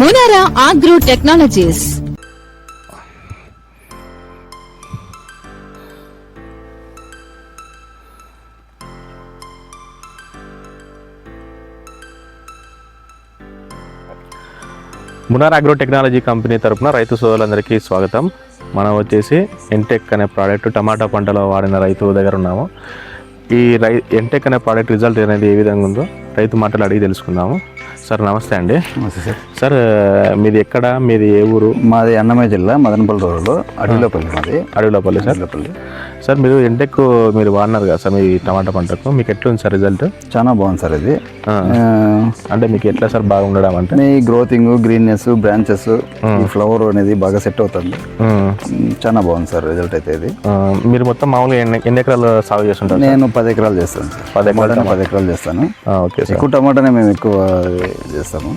Munara agro technologies Munar agro technology company తరపున రైతు సోదరులందరికీ స్వాగతం. మనం వచ్చేసి ఎంటెక్ అనే ప్రోడక్ట్ టమాటా పంటలో వాడిన రైతు దగ్గర ఉన్నాము. ఈ రై ఎంటెక్ అనే ప్రోడక్ట్ రిజల్ట్ అనేది ఏ విధంగా ఉందో రైతు మాటలు అడిగి తెలుసుకుందాము. సార్ నమస్తే అండి. నమస్తే సార్. సార్ మీది ఎక్కడ? మీది ఏ ఊరు? మాది అన్నమయ్య జిల్లా మదనపల్లి రోడ్లో అడవిలోపల్లి మాది. అడవిలోపల్లి సార్? అడవిలోపల్లి సార్ మీరు ఎంటెక్ మీరు వాడినారు కదా సార్ మీ టమాటా పంటకు. మీకు ఎట్లుంది సార్ రిజల్ట్? చాలా బాగుంది సార్ ఇది. అంటే మీకు ఎట్లా సార్ బాగుండడం అంటే? మీ గ్రోతింగ్ గ్రీన్నెస్ బ్రాంచెస్ ఈ ఫ్లవర్ అనేది బాగా సెట్ అవుతుంది. చాలా బాగుంది సార్ రిజల్ట్ అయితే ఇది. మీరు మొత్తం మామూలుగా ఎన్ని ఎన్ని ఎకరాలు సాగు చేస్తుంటారు నేను పది ఎకరాలు చేస్తాను పది ఎకరాలు పది ఎకరాలు చేస్తాను. ఎక్కువ టమాటానే మేము ఎక్కువ చేస్తాము.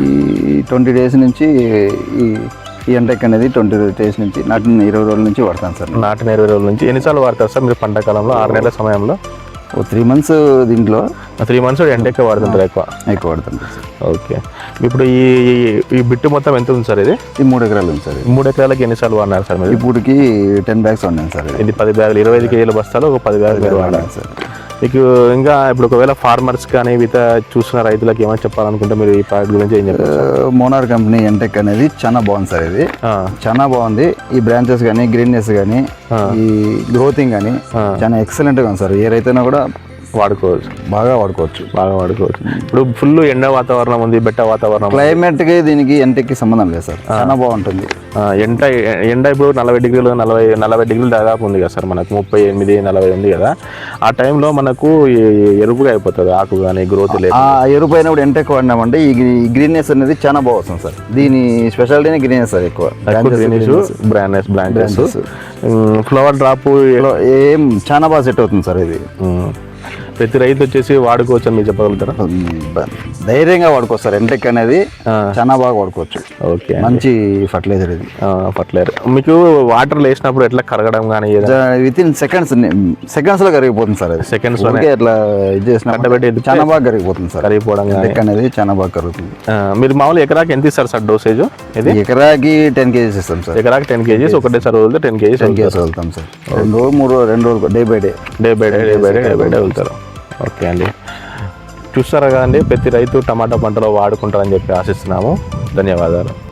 ఈ ట్వంటీ డేస్ నుంచి ఈ ఈ ఎంటెక్ అనేది ట్వంటీ డేస్ నుంచి నాటిన ఇరవై రోజుల నుంచి వాడతాను సార్. నాటిన ఇరవై రోజుల నుంచి ఎన్నిసార్లు వాడతారు సార్ మీరు పంట కాలంలో? ఆరు నెలల సమయంలో? ఓ త్రీ మంత్స్ దీంట్లో. త్రీ మంత్స్ ఎండెక్క వాడుతుంటారు ఎక్కువ? ఎక్కువ వాడతాను సార్. ఓకే. ఇప్పుడు ఈ ఈ- బిట్టు మొత్తం ఎంత ఉంది సార్ ఇది? ఈ మూడు ఎకరాలు ఉంది సార్. మూడు ఎకరాలకి ఎన్నిసార్లు వాడినారు సార్ మీరు? ఇప్పుడుకి టెన్ బ్యాగ్స్ ఉన్నాను సార్ ఇది. పది బ్యాగులు ఇరవై ఐదు కేజీల బస్తాలు ఒక పది బ్యాగులు వాడారు సార్. మీకు ఇంకా ఇప్పుడు ఒకవేళ ఫార్మర్స్ కానీ ఇత చూస్తున్న రైతులకు ఏమైనా చెప్పాలనుకుంటే మీరు ఈ ప్రోడక్ట్ గురించి ఏం చెప్తారు మోనార్ కంపెనీ ఎంటెక్ అనేది చాలా బాగుంది సార్ ఇది. చాలా బాగుంది. ఈ బ్రాంచెస్ కానీ గ్రీన్నెస్ కానీ ఈ గ్రోతింగ్ కానీ చాలా ఎక్సలెంట్గా ఉంది సార్. ఏ రైతైనా కూడా వాడుకోవచ్చు. బాగా వాడుకోవచ్చు. బాగా వాడుకోవచ్చు. ఇప్పుడు ఫుల్ ఎండ వాతావరణం ఉంది బెట్ట వాతావరణం. క్లైమేట్కి దీనికి ఎంటెక్కి సంబంధం లేదు సార్. చాలా బాగుంటుంది. ఎండ ఎండ ఇప్పుడు నలభై డిగ్రీలు నలభై నలభై డిగ్రీలు దాదాపు ఉంది కదా సార్ మనకు. ముప్పై ఎనిమిది నలభై ఉంది కదా. ఆ టైంలో మనకు ఈ ఎరుపుగా అయిపోతుంది ఆకు కానీ గ్రోత్ లేదు ఆ ఎరుపు అయినప్పుడు ఎంటెక్ వాడినామంటే ఈ గ్రీన్నెస్ అనేది చాలా బాగా వస్తుంది సార్. దీని స్పెషాలిటీనే గ్రీన్నెస్ సార్ ఎక్కువ. బ్రాండెస్ బ్రాంచెస్. ఫ్లవర్ డ్రాప్ ఏం చాలా బాగా సెట్ అవుతుంది సార్ ఇది. ప్రతి రైతు వచ్చేసి వాడుకోవచ్చు అని మీరు చెప్పగలుగుతారా? ధైర్యంగా వాడుకోవచ్చు సార్. ఎంటెక్ అనేది. చాలా బాగా వాడుకోవచ్చు. ఓకే. మంచి ఫర్టిలైజర్ ఇది. ఫర్టిలైజర్. మీకు వాటర్ వేసినప్పుడు ఎట్లా కరగడం కానీ విత్ ఇన్ సెకండ్స్ సెకండ్స్లో కరిగిపోతుంది సార్లోనే? ఊరికే ఇట్లా ఇది చేసిన చాలా బాగా కరిగిపోతుంది సార్. కరిగిపోవడం ఎంటెక్ అనేది చాలా బాగా కరుగుతుంది. మీరు మామూలు ఎకరాకి ఎంత ఇస్తారు సార్ డోసేజ్? ఇది? ఎకరాకి టెన్ కేజీస్ ఇస్తాం సార్. ఎకరాకి టెన్ కేజీస్ ఒకటేసారి వదిలితే టెన్ కేజీస్ టెన్ కేజీస్ వెళ్తాం సార్. రెండు రోజులు మూడు రోజులు రెండు రోజులు day by day. Day by day day by day day by day వెళ్తారు ఓకే అండి. చూస్తారా కదండి ప్రతి రైతు టమాటా పంటలో వాడుకుంటారని చెప్పి ఆశిస్తున్నాము. ధన్యవాదాలు.